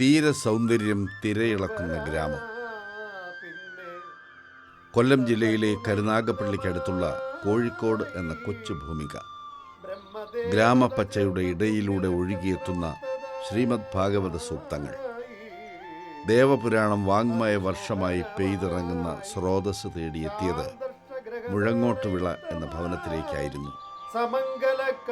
തീര സൗന്ദര്യം തിരയിളക്കുന്ന ഗ്രാമം. കൊല്ലം ജില്ലയിലെ കരുനാഗപ്പള്ളിക്കടുത്തുള്ള കോഴിക്കോട് എന്ന കൊച്ചു ഭൂമിക. ഗ്രാമപ്പച്ചയുടെ ഇടയിലൂടെ ഒഴുകിയെത്തുന്ന ശ്രീമദ് ഭാഗവത സൂക്തങ്ങൾ. ദേവപുരാണം വാങ്മയ വർഷമായി പെയ്തിറങ്ങുന്ന സ്രോതസ് തേടിയെത്തിയത് മുഴങ്ങോട്ടുവിള എന്ന ഭവനത്തിലേക്കായിരുന്നു. സമങ്കലകാലമായി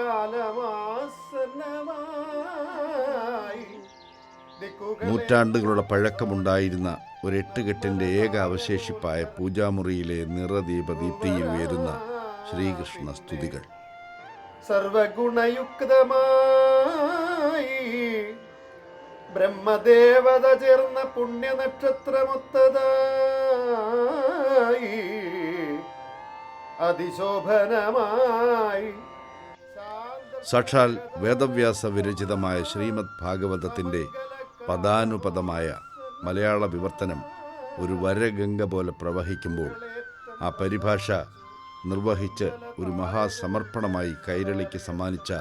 നൂറ്റാണ്ടുകളുടെ പഴക്കമുണ്ടായിരുന്ന ഒരു എട്ടുകെട്ടിന്റെ ഏക അവശേഷിപ്പായ പൂജാമുറിയിലെ നിറദീപ ദീപ്തിയിൽ ഉയരുന്ന ശ്രീകൃഷ്ണ സ്തുതികൾ. സർവഗുണയുക്തമായി ബ്രഹ്മദേവത ചേർന്ന പുണ്യ നക്ഷത്രമൊത്തതായി അതിശോഭനമായി സാക്ഷാൽ വേദവ്യാസ വിരചിതമായ ശ്രീമദ് ഭാഗവതത്തിന്റെ പദാനുപദമായ മലയാള വിവർത്തനം ഒരു വരഗംഗ പോലെ പ്രവഹിക്കുമ്പോൾ ആ പരിഭാഷ നിർവഹിച്ച് ഒരു മഹാസമർപ്പണമായി കൈരളിക്ക് സമ്മാനിച്ച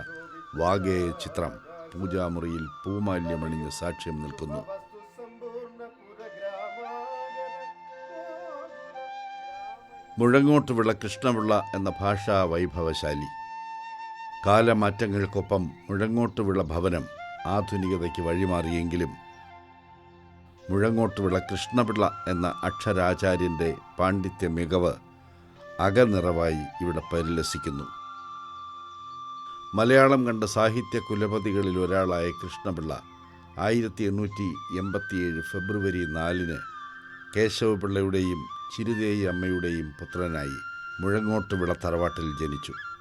വാഗേയ ചിത്രം പൂജാമുറിയിൽ പൂമാല്യമണിഞ്ഞ് സാക്ഷ്യം നിൽക്കുന്നു. മുഴങ്ങോട്ട് വിള കൃഷ്ണപിള്ള എന്ന ഭാഷാ വൈഭവശാലി കാലമാറ്റങ്ങൾക്കൊപ്പം മുഴങ്ങോട്ടുവിള ഭവനം ആധുനികതയ്ക്ക് വഴിമാറിയെങ്കിലും മുഴങ്ങോട്ടുവിള കൃഷ്ണപിള്ള എന്ന അക്ഷരാചാര്യന്റെ പാണ്ഡിത്യ മികവ് അകനിറവായി ഇവിടെ പരിലസിക്കുന്നു. മലയാളം കണ്ട സാഹിത്യ കുലപതികളിൽ ഒരാളായ കൃഷ്ണപിള്ള ആയിരത്തി എണ്ണൂറ്റി എൺപത്തിയേഴ് ഫെബ്രുവരി നാലിന് കേശവപിള്ളയുടെയും ചിരുതേയി അമ്മയുടെയും പുത്രനായി മുഴങ്ങോട്ടുവിള തറവാട്ടിൽ ജനിച്ചു.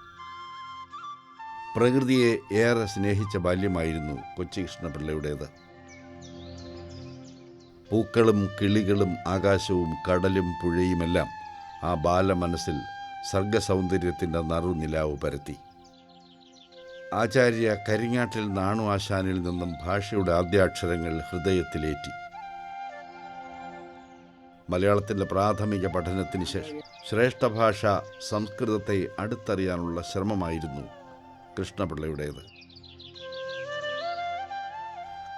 പ്രകൃതിയെ ഏറെ സ്നേഹിച്ച ബാല്യമായിരുന്നു കൊച്ചി കൃഷ്ണപിള്ളയുടേത്. പൂക്കളും കിളികളും ആകാശവും കടലും പുഴയുമെല്ലാം ആ ബാല ബാലമനസ്സിൽ സർഗസൗന്ദര്യത്തിന്റെ നറുനിലാവ് പരത്തി. ആചാര്യ കരിങ്ങാട്ടിൽ നാണു ആശാനിൽ നിന്നും ഭാഷയുടെ ആദ്യാക്ഷരങ്ങൾ ഹൃദയത്തിലേറ്റി. മലയാളത്തിന്റെ പ്രാഥമിക പഠനത്തിന് ശേഷം ശ്രേഷ്ഠഭാഷ സംസ്കൃതത്തെ അടുത്തറിയാനുള്ള ശ്രമമായിരുന്നു കൃഷ്ണപിള്ളയുടേത്.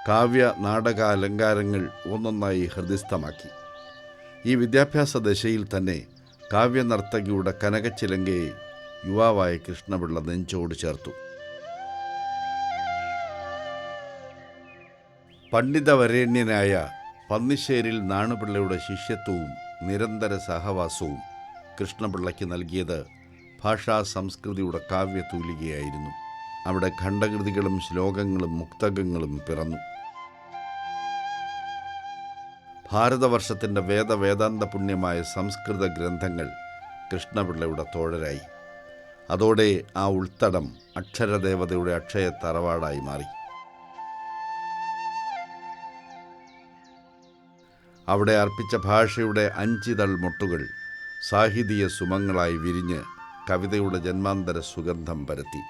കാവ്യ നാടക അലങ്കാരങ്ങൾ ഒന്നൊന്നായി ഹൃദയസ്ഥമാക്കി. ഈ വിദ്യാഭ്യാസ ദശയിൽ തന്നെ കാവ്യനർത്തകിയുടെ കനകച്ചിലങ്കയെ യുവാവായ കൃഷ്ണപിള്ള നെഞ്ചോട് ചേർത്തു. പണ്ഡിതവരേണ്യനായ പന്നിശ്ശേരിൽ നാണുപിള്ളയുടെ ശിഷ്യത്വവും നിരന്തര സഹവാസവും കൃഷ്ണപിള്ളയ്ക്ക് നൽകിയത് ഭാഷാ സംസ്കൃതിയുടെ കാവ്യതൂലികയായിരുന്നു അവിടെ ഖണ്ഡകൃതികളും ശ്ലോകങ്ങളും മുക്തകങ്ങളും പിറന്നു. ഭാരതവർഷത്തിന്റെ വേദവേദാന്ത പുണ്യമായ സംസ്കൃത ഗ്രന്ഥങ്ങൾ കൃഷ്ണപിള്ളയുടെ തോഴരായി. അതോടെ ആ ഉൾത്തടം അക്ഷരദേവതയുടെ അക്ഷയ തറവാടായി മാറി. അവിടെ അർപ്പിച്ച ഭാഷയുടെ അഞ്ചിതൾ മുട്ടുകൾ സാഹിതീയ സുമങ്ങളായി വിരിഞ്ഞ് കവിതയുടെ ജന്മാന്തര സുഗന്ധം പരത്തി.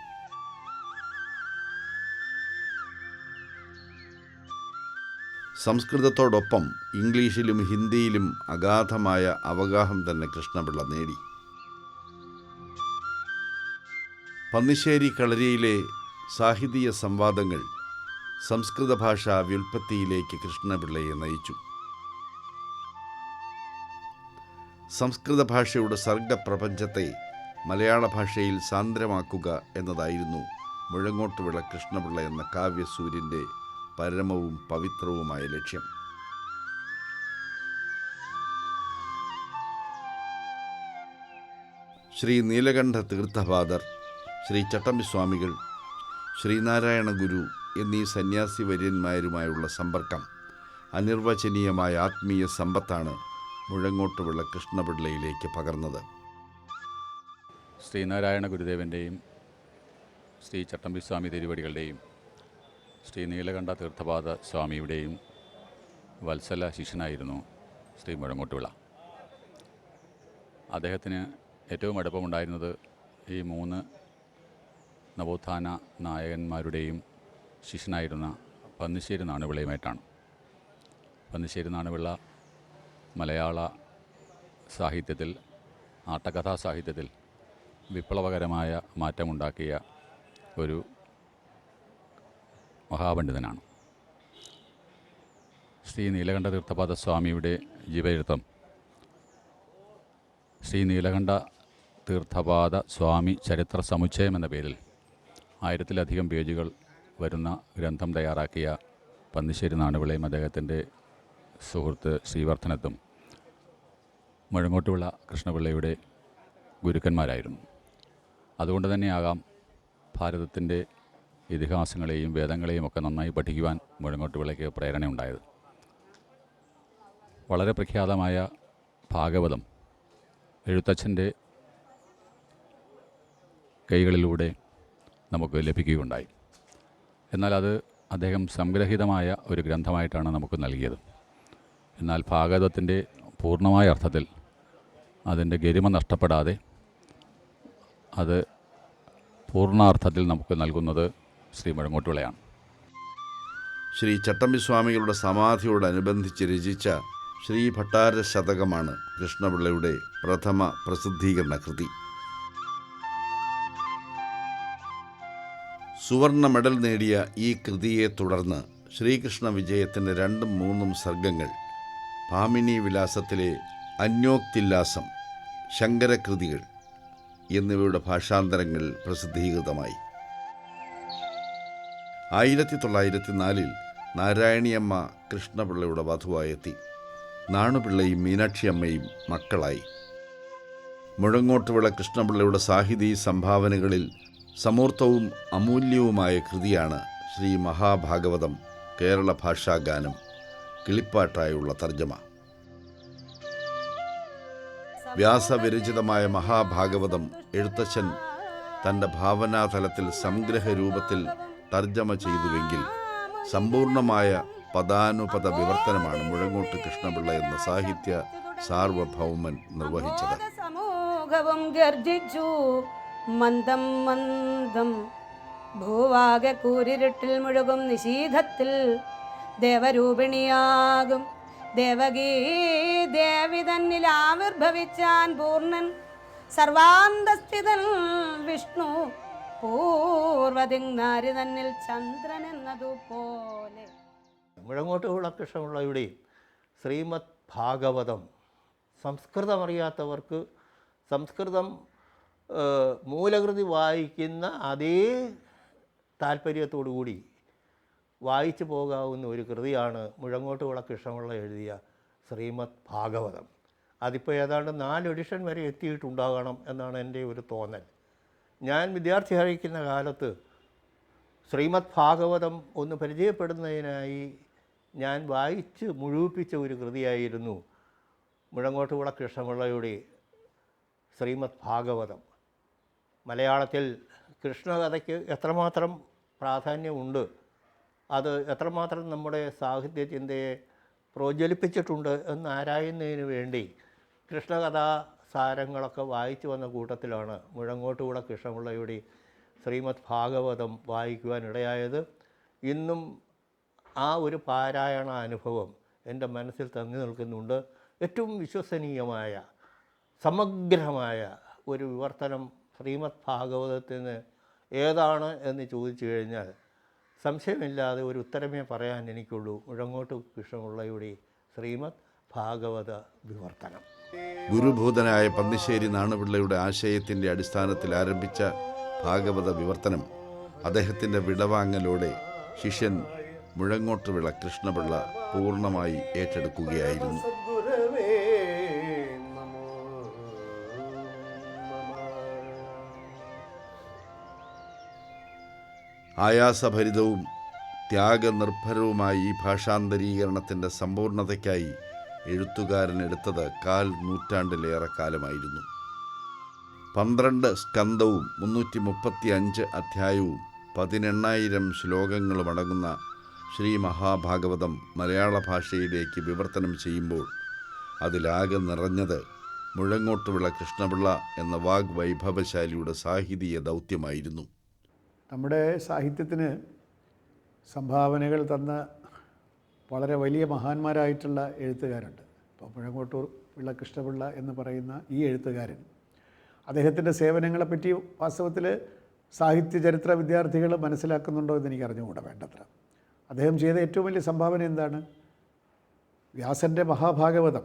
സംസ്കൃതത്തോടൊപ്പം ഇംഗ്ലീഷിലും ഹിന്ദിയിലും അഗാധമായ അവഗാഹം തന്നെ കൃഷ്ണപിള്ള നേടി. പന്നിശ്ശേരി കളരിയിലെ സാഹിതീയ സംവാദങ്ങൾ സംസ്കൃത ഭാഷാ വ്യുൽപ്പത്തിയിലേക്ക് കൃഷ്ണപിള്ളയെ നയിച്ചു. സംസ്കൃത ഭാഷയുടെ സർഗപ്രപഞ്ചത്തെ മലയാള ഭാഷയിൽ സാന്ദ്രമാക്കുക എന്നതായിരുന്നു മുഴങ്ങോട്ടുവിള കൃഷ്ണപിള്ള എന്ന കാവ്യസൂര്യന്റെ പരമവും പവിത്രവുമായ ലക്ഷ്യം. ശ്രീ നീലകണ്ഠ തീർത്ഥപാദർ ശ്രീ ചട്ടമ്പിസ്വാമികൾ ശ്രീനാരായണ ഗുരു എന്നീ സന്യാസി വര്യന്മാരുമായുള്ള സമ്പർക്കം അനിർവചനീയമായ ആത്മീയ സമ്പത്താണ് മുഴങ്ങോട്ടുവിള കൃഷ്ണപിള്ളയിലേക്ക് പകർന്നത്. ശ്രീനാരായണ ഗുരുദേവന്റെയും ശ്രീ ചട്ടമ്പി സ്വാമി തിരുവടികളുടെയും ശ്രീ നീലകണ്ഠ തീർത്ഥപാദ സ്വാമിയുടെയും വത്സല ശിഷ്യനായിരുന്നു ശ്രീ മുഴങ്ങോട്ടുവിള. അദ്ദേഹത്തിന് ഏറ്റവും അടുപ്പമുണ്ടായിരുന്നത് ഈ മൂന്ന് നവോത്ഥാന നായകന്മാരുടെയും ശിഷ്യനായിരുന്ന പന്നിശ്ശേരി നാണുപിള്ളയുമായിട്ടാണ്. പന്നിശ്ശേരി നാണുപിള്ള മലയാള സാഹിത്യത്തിൽ ആട്ടകഥാ സാഹിത്യത്തിൽ വിപ്ലവകരമായ മാറ്റമുണ്ടാക്കിയ ഒരു മഹാപണ്ഡിതനാണ്. ശ്രീ നീലകണ്ഠ തീർത്ഥപാദ സ്വാമിയുടെ ജീവചരിത്രം ശ്രീ നീലകണ്ഠ തീർത്ഥപാദ സ്വാമി ചരിത്ര സമുച്ചയം എന്ന പേരിൽ ആയിരത്തിലധികം പേജുകൾ വരുന്ന ഗ്രന്ഥം തയ്യാറാക്കിയ പന്നിശ്ശേരി നാണുവിളയും അദ്ദേഹത്തിന്റെ സുഹൃത്ത് ശ്രീവർദ്ധനത്തും മുഴങ്ങോട്ടുവിള കൃഷ്ണപിള്ളയുടെ ഗുരുക്കന്മാരായിരുന്നു. അതുകൊണ്ട് തന്നെയാകാം ഭാരതത്തിന്റെ ഇതിഹാസങ്ങളെയും വേദങ്ങളെയും ഒക്കെ നന്നായി പഠിക്കുവാൻ മുഴങ്ങോട്ട് വിളയ്ക്ക് പ്രേരണയുണ്ടായത്. വളരെ പ്രഖ്യാതമായ ഭാഗവതം എഴുത്തച്ഛന്റെ കൈകളിലൂടെ നമുക്ക് ലഭിക്കുകയുണ്ടായി. എന്നാൽ അത് അദ്ദേഹം സംഗ്രഹിതമായ ഒരു ഗ്രന്ഥമായിട്ടാണ് നമുക്ക് നൽകിയത്. എന്നാൽ ഭാഗവതത്തിന്റെ പൂർണമായ അർത്ഥത്തിൽ അതിന്റെ ഗരിമ നഷ്ടപ്പെടാതെ അത് പൂർണാർത്ഥത്തിൽ നമുക്ക് നൽകുന്നത് ശ്രീ മുഴങ്ങോട്ടുവിളയാണ്. ശ്രീ ചട്ടമ്പിസ്വാമികളുടെ സമാധിയോടനുബന്ധിച്ച് രചിച്ച ശ്രീ ഭട്ടാര ശതകമാണ് കൃഷ്ണപിള്ളയുടെ പ്രഥമ പ്രസിദ്ധീകരണ കൃതി. സുവർണ മെഡൽ നേടിയ ഈ കൃതിയെ തുടർന്ന് ശ്രീകൃഷ്ണ വിജയത്തിന്റെ രണ്ടും മൂന്നും സർഗങ്ങൾ ഭാമിനി വിലാസത്തിലെ അന്യോക്തില്ലാസം ശങ്കരകൃതികൾ എന്നിവയുടെ ഭാഷാന്തരങ്ങൾ പ്രസിദ്ധീകൃതമായി. ആയിരത്തി തൊള്ളായിരത്തി നാലിൽ നാരായണിയമ്മ കൃഷ്ണപിള്ളയുടെ വധുവായെത്തി. നാണുപിള്ളയും മീനാക്ഷിയമ്മയും മക്കളായി. മുഴങ്ങോട്ടുവിള കൃഷ്ണപിള്ളയുടെ സാഹിതി സംഭാവനകളിൽ സമൂർത്തവും അമൂല്യവുമായ കൃതിയാണ് ശ്രീ മഹാഭാഗവതം കേരള ഭാഷാഗാനം കിളിപ്പാട്ടായുള്ള തർജമ. വ്യാസവിരചിതമായ മഹാഭാഗവതം എഴുത്തച്ഛൻ തന്റെ ഭാവനാതലത്തിൽ സംഗ്രഹ രൂപത്തിൽ തർജമ ചെയ്തുവെങ്കിൽ സമ്പൂർണമായ പദാനുപദ വിവർത്തനമാണ് മുഴങ്ങോട്ട് കൃഷ്ണപിള്ള എന്ന സാഹിത്യ സാർവഭൗമൻ നിർവഹിച്ചത്. മന്ദം മന്ദം. ഭൂവാകെ കൂരിരുട്ടിൽ മുഴുകും നിശീധത്തിൽ. ദേവരൂപിണിയാകും. ദേവകീ ദേവി തന്നിൽ ആവിർഭവിച്ചാൻ പൂർണൻ സർവാന്തസ്ഥിതൻ വിഷ്ണു പൂർവതിങ്ങാരി തന്നിൽ ചന്ദ്രൻ എന്നതുപോലെ. മുഴങ്ങോട്ട് വിളകൃഷ്ണമുള്ളയുടെയും ശ്രീമദ് ഭാഗവതം. സംസ്കൃതം അറിയാത്തവർക്ക് സംസ്കൃതം മൂലകൃതി വായിക്കുന്ന അതേ താല്പര്യത്തോടു കൂടി വായിച്ചു പോകാവുന്ന ഒരു കൃതിയാണ് മുഴങ്ങോട്ട് വിളകൃഷ്ണമുള്ള എഴുതിയ ശ്രീമദ് ഭാഗവതം. അതിപ്പോൾ ഏതാണ്ട് നാല് എഡിഷൻ വരെ എത്തിയിട്ടുണ്ടാകണം എന്നാണ് എന്റെ ഒരു തോന്നൽ. ഞാൻ വിദ്യാർത്ഥി വിദ്യാർത്ഥിയായിരിക്കുന്ന കാലത്ത് ശ്രീമദ് ഭാഗവതം ഒന്ന് പരിചയപ്പെടുന്നതിനായി ഞാൻ വായിച്ച് മുഴുവിപ്പിച്ച ഒരു കൃതിയായിരുന്നു മുഴങ്ങോട്ടുകുള കൃഷ്ണപിള്ളയുടെ ശ്രീമദ് ഭാഗവതം. മലയാളത്തിൽ കൃഷ്ണകഥയ്ക്ക് എത്രമാത്രം പ്രാധാന്യമുണ്ട് അത് എത്രമാത്രം നമ്മുടെ സാഹിത്യ ചിന്തയെ പ്രോജ്വലിപ്പിച്ചിട്ടുണ്ട് എന്ന് ആരായുന്നതിന് വേണ്ടി കൃഷ്ണകഥാ സാരങ്ങളൊക്കെ വായിച്ചു വന്ന കൂട്ടത്തിലാണ് മുഴങ്ങോട്ടുകൂടെ കൃഷ്ണപിള്ളയുടെ ശ്രീമദ് ഭാഗവതം വായിക്കുവാനിടയായത്. ഇന്നും ആ ഒരു പാരായണ അനുഭവം എന്റെ മനസ്സിൽ തങ്ങി നിൽക്കുന്നുണ്ട്. ഏറ്റവും വിശ്വസനീയമായ സമഗ്രമായ ഒരു വിവർത്തനം ശ്രീമദ് ഭാഗവതത്തിന് ഏതാണ് എന്ന് ചോദിച്ചു കഴിഞ്ഞാൽ സംശയമില്ലാതെ ഒരു ഉത്തരമേ പറയാൻ എനിക്കുള്ളൂ. മുഴങ്ങോട്ട് കൃഷ്ണമുള്ളയുടെ ശ്രീമദ് ഭാഗവത വിവർത്തനം. ഗുരുഭൂതനായ പന്നിശ്ശേരി നാണുപിള്ളയുടെ ആശയത്തിന്റെ അടിസ്ഥാനത്തിൽ ആരംഭിച്ച ഭാഗവത വിവർത്തനം അദ്ദേഹത്തിന്റെ വിടവാങ്ങലോടെ ശിഷ്യൻ മുഴങ്ങോട്ടുവിള കൃഷ്ണപിള്ള പൂർണമായി ഏറ്റെടുക്കുകയായിരുന്നു. ആയാസഭരിതവും ത്യാഗനിർഭരവുമായ ഈ ഭാഷാന്തരീകരണത്തിന്റെ സമ്പൂർണതയ്ക്കായി എഴുത്തുകാരൻ എടുത്തത് കാൽ നൂറ്റാണ്ടിലേറെ കാലമായിരുന്നു. പന്ത്രണ്ട് സ്കന്ധവും മുന്നൂറ്റി മുപ്പത്തി അഞ്ച് അധ്യായവും പതിനെണ്ണായിരം ശ്ലോകങ്ങളും അടങ്ങുന്ന ശ്രീ മഹാഭാഗവതം മലയാള ഭാഷയിലേക്ക് വിവർത്തനം ചെയ്യുമ്പോൾ അതിലാകെ നിറഞ്ഞത് മുഴങ്ങോട്ടുവിള കൃഷ്ണപിള്ള എന്ന വാഗ്വൈഭവശാലിയുടെ സാഹിതീയ ദൗത്യമായിരുന്നു. നമ്മുടെ സാഹിത്യത്തിന് സംഭാവനകൾ തന്ന വളരെ വലിയ മഹാന്മാരായിട്ടുള്ള എഴുത്തുകാരുണ്ട്. ഇപ്പോൾ മുഴങ്ങോട്ടൂർ പിള്ള കൃഷ്ണപിള്ള എന്ന് പറയുന്ന ഈ എഴുത്തുകാരൻ. അദ്ദേഹത്തിന്റെ സേവനങ്ങളെപ്പറ്റി വാസ്തവത്തിൽ സാഹിത്യ ചരിത്ര വിദ്യാർത്ഥികൾ മനസ്സിലാക്കുന്നുണ്ടോ എന്ന് എനിക്ക് അറിഞ്ഞുകൂടാ വേണ്ടത്ര. അദ്ദേഹം ചെയ്ത ഏറ്റവും വലിയ സംഭാവന എന്താണ്? വ്യാസന്റെ മഹാഭാഗവതം.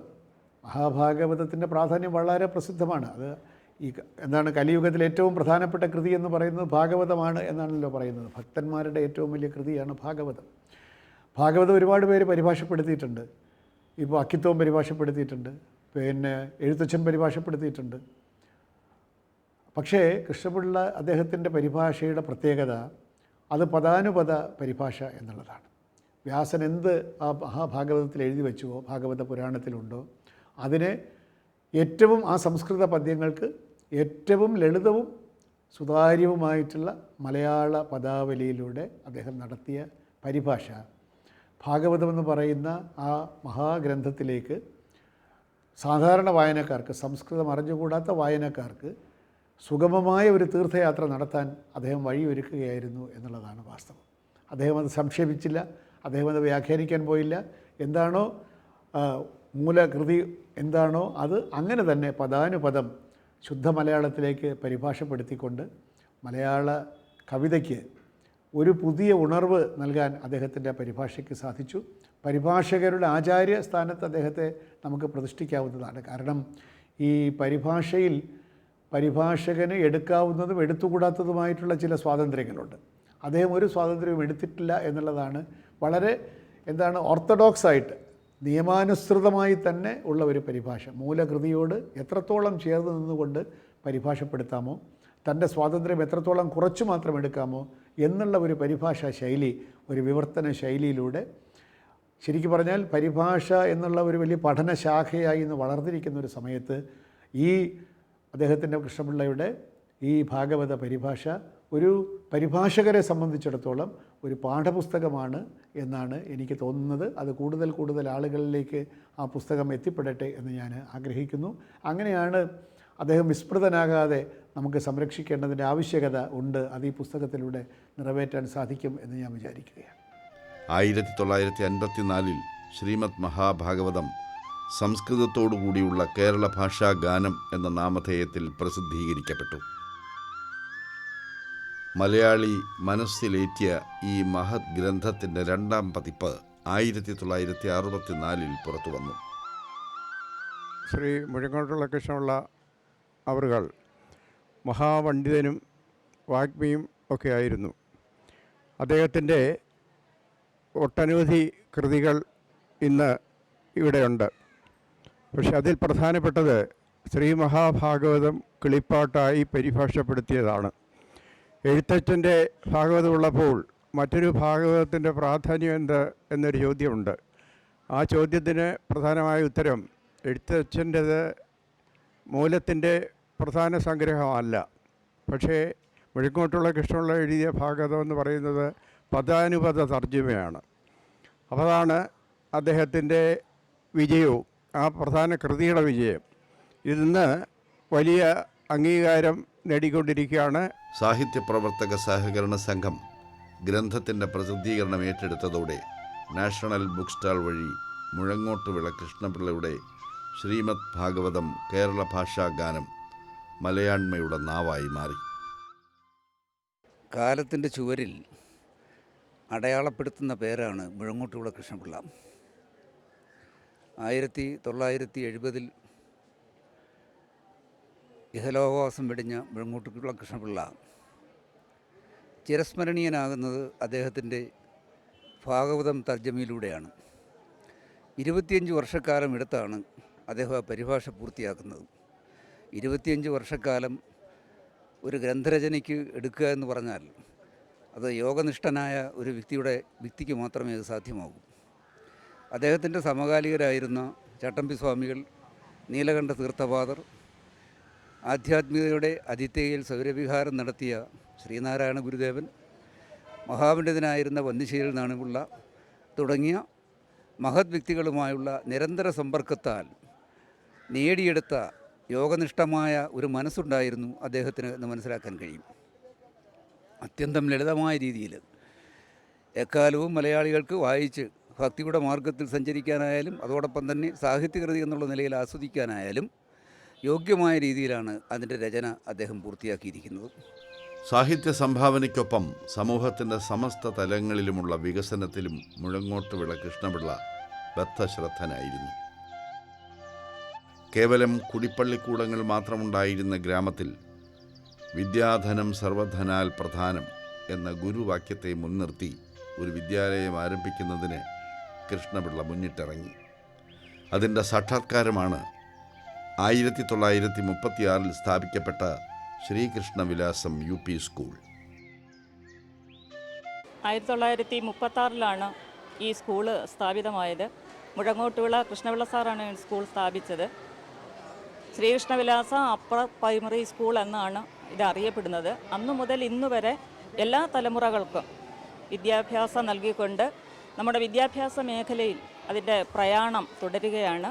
മഹാഭാഗവതത്തിന്റെ പ്രാധാന്യം വളരെ പ്രസിദ്ധമാണ്. അത് ഈ എന്താണ് കലിയുഗത്തിലെ ഏറ്റവും പ്രധാനപ്പെട്ട കൃതി എന്ന് പറയുന്നത് ഭാഗവതമാണ് എന്നാണല്ലോ പറയുന്നത്. ഭക്തന്മാരുടെ ഏറ്റവും വലിയ കൃതിയാണ് ഭാഗവതം. ഭാഗവതം ഒരുപാട് പേര് പരിഭാഷപ്പെടുത്തിയിട്ടുണ്ട്. ഇപ്പോൾ അക്കിത്വം പരിഭാഷപ്പെടുത്തിയിട്ടുണ്ട്. പിന്നെ എഴുത്തച്ഛൻ പരിഭാഷപ്പെടുത്തിയിട്ടുണ്ട്. പക്ഷേ കൃഷ്ണപിള്ള അദ്ദേഹത്തിന്റെ പരിഭാഷയുടെ പ്രത്യേകത അത് പദാനുപത പരിഭാഷ എന്നുള്ളതാണ്. വ്യാസൻ എന്ത് ആ മഹാഭാഗവതത്തിൽ എഴുതി വെച്ചുവോ ഭാഗവത പുരാണത്തിലുണ്ടോ അതിനെ ഏറ്റവും ആ സംസ്കൃത പദ്യങ്ങൾക്ക് ഏറ്റവും ലളിതവും സുതാര്യവുമായിട്ടുള്ള മലയാള പദാവലിയിലൂടെ അദ്ദേഹം നടത്തിയ പരിഭാഷ. ഭാഗവതമെന്ന് പറയുന്ന ആ മഹാഗ്രന്ഥത്തിലേക്ക് സാധാരണ വായനക്കാർക്ക് സംസ്കൃതം അറിഞ്ഞുകൂടാത്ത വായനക്കാർക്ക് സുഗമമായ ഒരു തീർത്ഥയാത്ര നടത്താൻ അദ്ദേഹം വഴിയൊരുക്കുകയായിരുന്നു എന്നുള്ളതാണ് വാസ്തവം. അദ്ദേഹം അത് സംക്ഷേപിച്ചില്ല അദ്ദേഹം അത് വ്യാഖ്യാനിക്കാൻ പോയില്ല. എന്താണോ മൂലകൃതി എന്താണോ അത് അങ്ങനെ തന്നെ പദാനുപദം ശുദ്ധ മലയാളത്തിലേക്ക് പരിഭാഷപ്പെടുത്തിക്കൊണ്ട് മലയാള കവിതയ്ക്ക് ഒരു പുതിയ ഉണർവ് നൽകാൻ അദ്ദേഹത്തിന്റെ പരിഭാഷയ്ക്ക് സാധിച്ചു. പരിഭാഷകരുടെ ആചാര്യ സ്ഥാനത്ത് അദ്ദേഹത്തെ നമുക്ക് പ്രതിഷ്ഠിക്കാവുന്നതാണ്. കാരണം ഈ പരിഭാഷയിൽ പരിഭാഷകന് എടുക്കാവുന്നതും എടുത്തുകൂടാത്തതുമായിട്ടുള്ള ചില സ്വാതന്ത്ര്യങ്ങളുണ്ട്. അദ്ദേഹം ഒരു സ്വാതന്ത്ര്യവും എടുത്തിട്ടില്ല എന്നുള്ളതാണ് വളരെ എന്താണ് ഓർത്തഡോക്സ് ആയിട്ട് നിയമാനുസൃതമായി തന്നെ ഉള്ള ഒരു പരിഭാഷ. മൂലകൃതിയോട് എത്രത്തോളം ചേർന്ന് നിന്നുകൊണ്ട് പരിഭാഷപ്പെടുത്താമോ തന്റെ സ്വാതന്ത്ര്യം എത്രത്തോളം കുറച്ചു മാത്രം എടുക്കാമോ എന്നുള്ള ഒരു പരിഭാഷാ ശൈലി ഒരു വിവർത്തന ശൈലിയിലൂടെ ശരിക്കും പറഞ്ഞാൽ പരിഭാഷ എന്നുള്ള ഒരു വലിയ പഠനശാഖയായി ഇന്ന് വളർന്നിരിക്കുന്ന ഒരു സമയത്ത് ഈ അദ്ദേഹത്തിന്റെ കൃഷ്ണപിള്ളയുടെ ഈ ഭാഗവത പരിഭാഷ ഒരു പരിഭാഷകരെ സംബന്ധിച്ചിടത്തോളം ഒരു പാഠപുസ്തകമാണ് എന്നാണ് എനിക്ക് തോന്നുന്നത്. അത് കൂടുതൽ കൂടുതൽ ആളുകളിലേക്ക് ആ പുസ്തകം എത്തിപ്പെടട്ടെ എന്ന് ഞാൻ ആഗ്രഹിക്കുന്നു. അങ്ങനെയാണ് അദ്ദേഹം വിസ്മൃതനാകാതെ നമുക്ക് സംരക്ഷിക്കേണ്ടതിന്റെ ആവശ്യകത ഉണ്ട്. അത് ഈ പുസ്തകത്തിലൂടെ നിറവേറ്റാൻ സാധിക്കും എന്ന് ഞാൻ വിചാരിക്കുകയാണ്. ആയിരത്തി തൊള്ളായിരത്തി അൻപത്തിനാലിൽ ശ്രീമദ് മഹാഭാഗവതം സംസ്കൃതത്തോടുകൂടിയുള്ള കേരള ഭാഷാ ഗാനം എന്ന നാമധേയത്തിൽ പ്രസിദ്ധീകരിക്കപ്പെട്ടു. മലയാളി മനസ്സിലേറ്റിയ ഈ മഹത് ഗ്രന്ഥത്തിന്റെ രണ്ടാം പതിപ്പ് ആയിരത്തി തൊള്ളായിരത്തി അറുപത്തിനാലിൽ പുറത്തു വന്നു. ശ്രീ മുഴങ്ങോട്ടുള്ള കൃഷ്ണപിള്ള അവറുകൾ മഹാപണ്ഡിതനും വാഗ്മിയും ഒക്കെ ആയിരുന്നു. അദ്ദേഹത്തിന്റെ ഒട്ടനവധി കൃതികൾ ഇന്ന് ഇവിടെയുണ്ട്. പക്ഷെ അതിൽ പ്രധാനപ്പെട്ടത് ശ്രീ മഹാഭാഗവതം കിളിപ്പാട്ടായി പരിഭാഷപ്പെടുത്തിയതാണ്. എഴുത്തച്ഛന്റെ ഭാഗവതമുള്ളപ്പോൾ മറ്റൊരു ഭാഗവതത്തിന്റെ പ്രാധാന്യം എന്ത് എന്നൊരു ചോദ്യമുണ്ട്. ആ ചോദ്യത്തിന് പ്രധാനമായ ഉത്തരം എഴുത്തച്ഛന്റേത് മൂലത്തിന്റെ പ്രധാന സംഗ്രഹമല്ല. പക്ഷേ മുഴക്കോട്ടുള്ള കൃഷ്ണമുള്ള എഴുതിയ ഭാഗവതം എന്ന് പറയുന്നത് പദാനുപത തർജമയാണ്. അതാണ് അദ്ദേഹത്തിന്റെ വിജയവും ആ പ്രധാന കൃതിയുടെ വിജയം. ഇതിന്ന് വലിയ അംഗീകാരം നേടിക്കൊണ്ടിരിക്കുകയാണ്. സാഹിത്യ പ്രവർത്തക സഹകരണ സംഘം ഗ്രന്ഥത്തിന്റെ പ്രസിദ്ധീകരണം ഏറ്റെടുത്തതോടെ നാഷണൽ ബുക്ക് സ്റ്റാൾ വഴി മുഴങ്ങോട്ടുവിള കൃഷ്ണപിള്ളയുടെ ശ്രീമദ് ഭാഗവതം കേരള ഭാഷാ ഗാനം മലയാണ്മയുടെ നാവായി മാറി. കാലത്തിന്റെ ചുവരിൽ അടയാളപ്പെടുത്തുന്ന പേരാണ് മുഴങ്ങോട്ടുവിള കൃഷ്ണപിള്ള. ആയിരത്തി തൊള്ളായിരത്തി എഴുപതിൽ ഇഹലോകവാസം വെടിഞ്ഞ മുഴങ്ങോട്ടുകുള കൃഷ്ണപിള്ള. ചിരസ്മരണീയനാകുന്നത് അദ്ദേഹത്തിന്റെ ഭാഗവതം തർജമയിലൂടെയാണ്. ഇരുപത്തിയഞ്ച് വർഷക്കാലം എടുത്താണ് അദ്ദേഹം ആ പരിഭാഷ പൂർത്തിയാക്കുന്നത്. ഇരുപത്തിയഞ്ച് വർഷക്കാലം ഒരു ഗ്രന്ഥരചനയ്ക്ക് എടുക്കുക എന്ന് പറഞ്ഞാൽ അത് യോഗനിഷ്ഠനായ ഒരു വ്യക്തിയുടെ വ്യക്തിക്ക് മാത്രമേ അത് സാധ്യമാകൂ. അദ്ദേഹത്തിന്റെ സമകാലികരായിരുന്ന ചട്ടമ്പി സ്വാമികൾ നീലകണ്ഠ തീർത്ഥപാദർ ആധ്യാത്മികതയുടെ അതിഥേയിൽ സൗരവിഹാരം നടത്തിയ ശ്രീനാരായണ ഗുരുദേവൻ മഹാപണ്ഡിതനായിരുന്ന വന്യശീലൻ നാണുപിള്ള തുടങ്ങിയ മഹത് വ്യക്തികളുമായുള്ള നിരന്തര സമ്പർക്കത്താൽ നേടിയെടുത്ത യോഗനിഷ്ഠമായ ഒരു മനസ്സുണ്ടായിരുന്നു അദ്ദേഹത്തിന് എന്ന് മനസ്സിലാക്കാൻ കഴിയും. അത്യന്തം ലളിതമായ രീതിയിൽ എക്കാലവും മലയാളികൾക്ക് വായിച്ച് ഭക്തിയുടെ മാർഗത്തിൽ സഞ്ചരിക്കാനായാലും അതോടൊപ്പം തന്നെ സാഹിത്യകൃതി എന്നുള്ള നിലയിൽ ആസ്വദിക്കാനായാലും യോഗ്യമായ രീതിയിലാണ് അതിന്റെ രചന അദ്ദേഹം പൂർത്തിയാക്കിയിരിക്കുന്നത്. സാഹിത്യ സംഭാവനയ്ക്കൊപ്പം സമൂഹത്തിന്റെ സമസ്ത തലങ്ങളിലുമുള്ള വികസനത്തിലും മുഴങ്ങോട്ടുവിള കൃഷ്ണപിള്ള ബദ്ധശ്രദ്ധനായിരുന്നു. കേവലം കുടിപ്പള്ളിക്കൂടങ്ങൾ മാത്രമുണ്ടായിരുന്ന ഗ്രാമത്തിൽ വിദ്യാധനം സർവധനാൽ പ്രധാനം എന്ന ഗുരുവാക്യത്തെ മുൻനിർത്തി ഒരു വിദ്യാലയം ആരംഭിക്കുന്നതിന് കൃഷ്ണപിള്ള മുന്നിട്ടിറങ്ങി. അതിന്റെ സാക്ഷാത്കാരമാണ് ആയിരത്തി തൊള്ളായിരത്തി മുപ്പത്തിയാറിൽ സ്ഥാപിക്കപ്പെട്ട ശ്രീകൃഷ്ണവിലാസം യു പി സ്കൂൾ. ആയിരത്തി തൊള്ളായിരത്തി മുപ്പത്താറിലാണ് ഈ സ്കൂൾ സ്ഥാപിതമായത്. മുഴങ്ങോട്ടുവിള കൃഷ്ണപിള്ള സാറാണ് സ്കൂൾ സ്ഥാപിച്ചത്. ശ്രീകൃഷ്ണവിലാസ അപ്പർ പ്രൈമറി സ്കൂൾ എന്നാണ് ഇത് അറിയപ്പെടുന്നത്. അന്നു മുതൽ ഇന്നു വരെ എല്ലാ തലമുറകൾക്കും വിദ്യാഭ്യാസം നൽകിക്കൊണ്ട് നമ്മുടെ വിദ്യാഭ്യാസ മേഖലയിൽ അതിന്റെ പ്രയാണം തുടരുകയാണ്.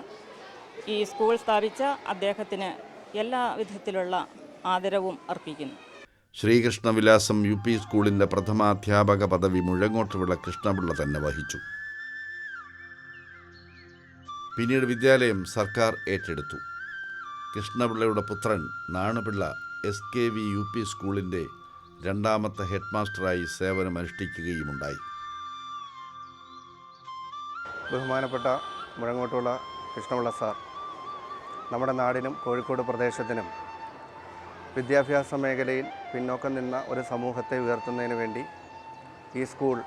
ഈ സ്കൂൾ സ്ഥാപിച്ച അദ്ദേഹത്തിന് എല്ലാ വിധത്തിലുള്ള ആദരവും അർപ്പിക്കുന്നു. ശ്രീകൃഷ്ണവിലാസം യു പി സ്കൂളിന്റെ പ്രഥമാധ്യാപക പദവി മുഴങ്ങോട്ടുവിള കൃഷ്ണപിള്ള തന്നെ വഹിച്ചു. പിന്നീട് വിദ്യാലയം സർക്കാർ ഏറ്റെടുത്തു. കൃഷ്ണപിള്ളയുടെ പുത്രൻ Nanupilla S K V U P സ്കൂളിന്റെ രണ്ടാമത്തെ ഹെഡ് മാസ്റ്ററായി സേവനമനുഷ്ഠിക്കുകയുമുണ്ടായി. ബഹുമാനപ്പെട്ട മുഴങ്ങോട്ടുള്ള കൃഷ്ണപിള്ള സാർ നമ്മുടെ നാടിനും കോഴിക്കോട് പ്രദേശത്തിനും വിദ്യാഭ്യാസ മേഖലയിൽ പിന്നോക്കം നിന്ന ഒരു സമൂഹത്തെ ഉയർത്തുന്നതിന് വേണ്ടി ഈ സ്കൂൾ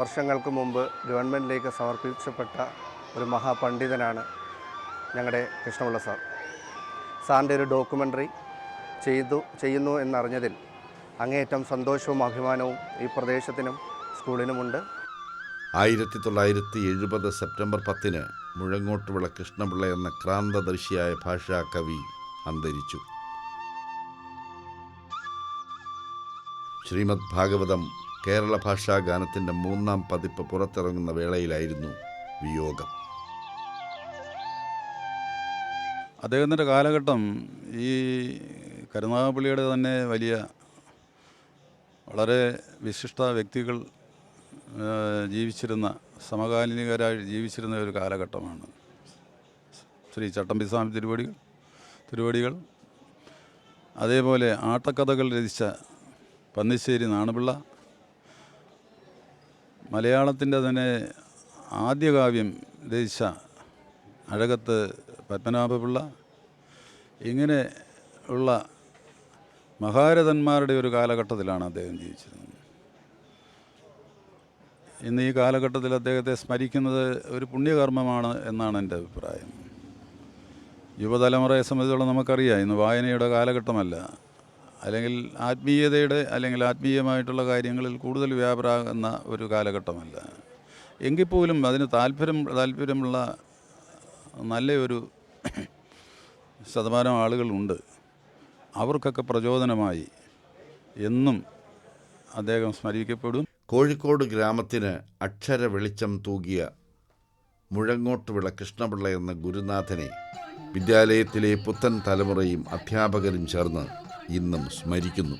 വർഷങ്ങൾക്ക് മുമ്പ് ഗവൺമെന്റിലേക്ക് സമർപ്പിച്ചപ്പെട്ട ഒരു മഹാപണ്ഡിതനാണ് ഞങ്ങളുടെ കൃഷ്ണപിള്ള സാർ. സാറിന്റെ ഒരു ഡോക്യുമെന്ററി ചെയ്തു ചെയ്യുന്നു എന്നറിഞ്ഞതിൽ അങ്ങേയറ്റം സന്തോഷവും അഭിമാനവും ഈ പ്രദേശത്തിനും സ്കൂളിനുമുണ്ട്. ആയിരത്തി തൊള്ളായിരത്തി എഴുപത് സെപ്റ്റംബർ പത്തിന് മുഴങ്ങോട്ടുവിള കൃഷ്ണപിള്ള എന്ന ക്രാന്തദർശിയായ ഭാഷാ കവി അന്തരിച്ചു. ശ്രീമദ് ഭാഗവതം കേരള ഭാഷാ ഗാനത്തിന്റെ മൂന്നാം പതിപ്പ് പുറത്തിറങ്ങുന്ന വേളയിലായിരുന്നു വിയോഗം. അദ്ദേഹത്തിന്റെ കാലഘട്ടം ഈ കരുനാഗപ്പള്ളിയുടെ തന്നെ വലിയ വളരെ വിശിഷ്ട വ്യക്തികൾ ജീവിച്ചിരുന്ന സമകാലികരായി ജീവിച്ചിരുന്ന ഒരു കാലഘട്ടമാണ്. ശ്രീ ചട്ടമ്പി ചട്ടമ്പിസ്വാമി തിരുവടികൾ തിരുവടികൾ. അതേപോലെ ആട്ടക്കഥകൾ രചിച്ച പന്നിശ്ശേരി നാണുപിള്ള. മലയാളത്തിന്റെ തന്നെ ആദ്യ കാവ്യം രചിച്ച അഴകത്ത് പത്മനാഭപിള്ള. ഇങ്ങനെ ഉള്ള മഹാരഥന്മാരുടെ ഒരു കാലഘട്ടത്തിലാണ് അദ്ദേഹം ജീവിച്ചിരുന്നത്. ഇന്ന് ഈ കാലഘട്ടത്തിൽ അദ്ദേഹത്തെ സ്മരിക്കുന്നത് ഒരു പുണ്യകർമ്മമാണ് എന്നാണ് എന്റെ അഭിപ്രായം. യുവതലമുറയെ സംബന്ധിച്ചോളം നമുക്കറിയാം ഇന്ന് വായനയുടെ കാലഘട്ടമല്ല. അല്ലെങ്കിൽ ആത്മീയതയുടെ അല്ലെങ്കിൽ ആത്മീയമായിട്ടുള്ള കാര്യങ്ങളിൽ കൂടുതൽ വ്യാപരാകുന്ന ഒരു കാലഘട്ടമല്ല. എങ്കിൽ പോലും അതിന് താല്പര്യം താല്പര്യമുള്ള നല്ലൊരു ശതമാനം ആളുകളുണ്ട്. അവർക്കൊക്കെ പ്രചോദനമായി എന്നും അദ്ദേഹം സ്മരിക്കപ്പെടും. കോഴിക്കോട് ഗ്രാമത്തിന് അക്ഷര വെളിച്ചം തൂകിയ മുഴങ്ങോട്ടുവിള കൃഷ്ണപിള്ള എന്ന ഗുരുനാഥനെ വിദ്യാലയത്തിലെ പുത്തൻ തലമുറയും അധ്യാപകരും ചേർന്ന് ഇന്നും സ്മരിക്കുന്നു.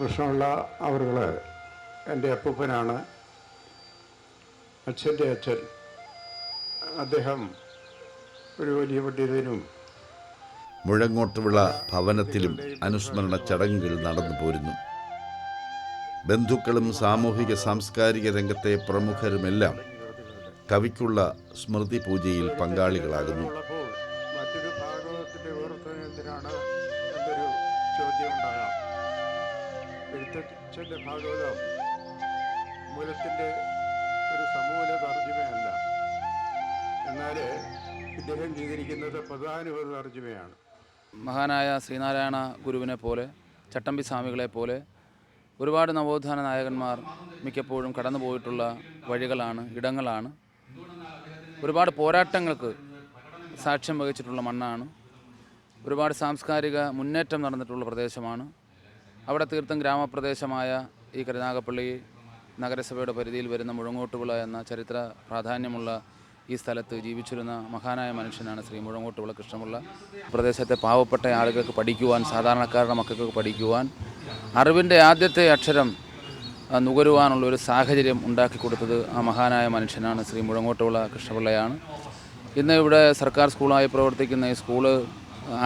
കൃഷ്ണപിള്ള അവറുകൾ എന്റെ അപ്പൂപ്പനാണ്. അച്ഛന്റെ അച്ഛൻ. അദ്ദേഹം ഒരു വലിയ പണ്ഡിതനും മുഴങ്ങോട്ടുവിള ഭവനത്തിലും അനുസ്മരണ ചടങ്ങുകൾ നടന്നു പോരുന്നു. ബന്ധുക്കളും സാമൂഹിക സാംസ്കാരിക രംഗത്തെ പ്രമുഖരുമെല്ലാം കവിക്കുള്ള സ്മൃതി പൂജയിൽ പങ്കാളികളാകുന്നു. ശ്രീനാരായണ ഗുരുവിനെ പോലെ ചട്ടമ്പി സ്വാമികളെ പോലെ ഒരുപാട് നവോത്ഥാന നായകന്മാർ മിക്കപ്പോഴും കടന്നു പോയിട്ടുള്ള വഴികളാണ് ഇടങ്ങളാണ്. ഒരുപാട് പോരാട്ടങ്ങൾക്ക് സാക്ഷ്യം വഹിച്ചിട്ടുള്ള മണ്ണാണ്. ഒരുപാട് സാംസ്കാരിക മുന്നേറ്റം നടന്നിട്ടുള്ള പ്രദേശമാണ്. അവിടെ തീർത്തും ഗ്രാമപ്രദേശമായ ഈ കരുനാഗപ്പള്ളി നഗരസഭയുടെ പരിധിയിൽ വരുന്ന മുഴങ്ങോട്ടുവിള എന്ന ചരിത്ര പ്രാധാന്യമുള്ള ഈ സ്ഥലത്ത് ജീവിച്ചിരുന്ന മഹാനായ മനുഷ്യനാണ് ശ്രീ മുഴങ്ങോട്ടുള്ള കൃഷ്ണമുള്ള. പ്രദേശത്തെ പാവപ്പെട്ട ആളുകൾക്ക് പഠിക്കുവാൻ സാധാരണക്കാരുടെ മക്കൾക്ക് പഠിക്കുവാൻ അറിവിന്റെ ആദ്യത്തെ അക്ഷരം നുകരുവാനുള്ള ഒരു സാഹചര്യം ഉണ്ടാക്കി കൊടുത്തത് ആ മഹാനായ മനുഷ്യനാണ് ശ്രീ മുഴങ്ങോട്ടുള്ള കൃഷ്ണപിള്ളയാണ്. ഇന്ന് ഇവിടെ സർക്കാർ സ്കൂളായി പ്രവർത്തിക്കുന്ന ഈ സ്കൂൾ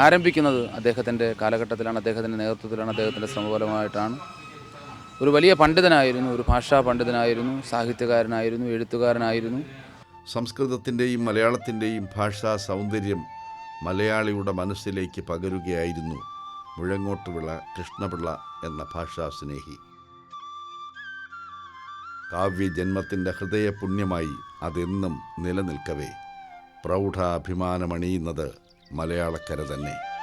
ആരംഭിക്കുന്നത് അദ്ദേഹത്തിന്റെ കാലഘട്ടത്തിലാണ് അദ്ദേഹത്തിന്റെ നേതൃത്വത്തിലാണ് അദ്ദേഹത്തിന്റെ ശ്രമഫലമായിട്ടാണ്. ഒരു വലിയ പണ്ഡിതനായിരുന്നു ഒരു ഭാഷാ പണ്ഡിതനായിരുന്നു സാഹിത്യകാരനായിരുന്നു എഴുത്തുകാരനായിരുന്നു. സംസ്കൃതത്തിന്റെയും മലയാളത്തിന്റെയും ഭാഷാ സൗന്ദര്യം മലയാളിയുടെ മനസ്സിലേക്ക് പകരുകയായിരുന്നു മുഴങ്ങോട്ടുവിള കൃഷ്ണപിള്ള എന്ന ഭാഷാ സ്നേഹി കാവ്യജന്മത്തിന്റെ ഹൃദയപുണ്യമായി അതെന്നും നിലനിൽക്കവേ. പ്രൗഢാഭിമാനമണിയുന്നത് മലയാളക്കര തന്നെ.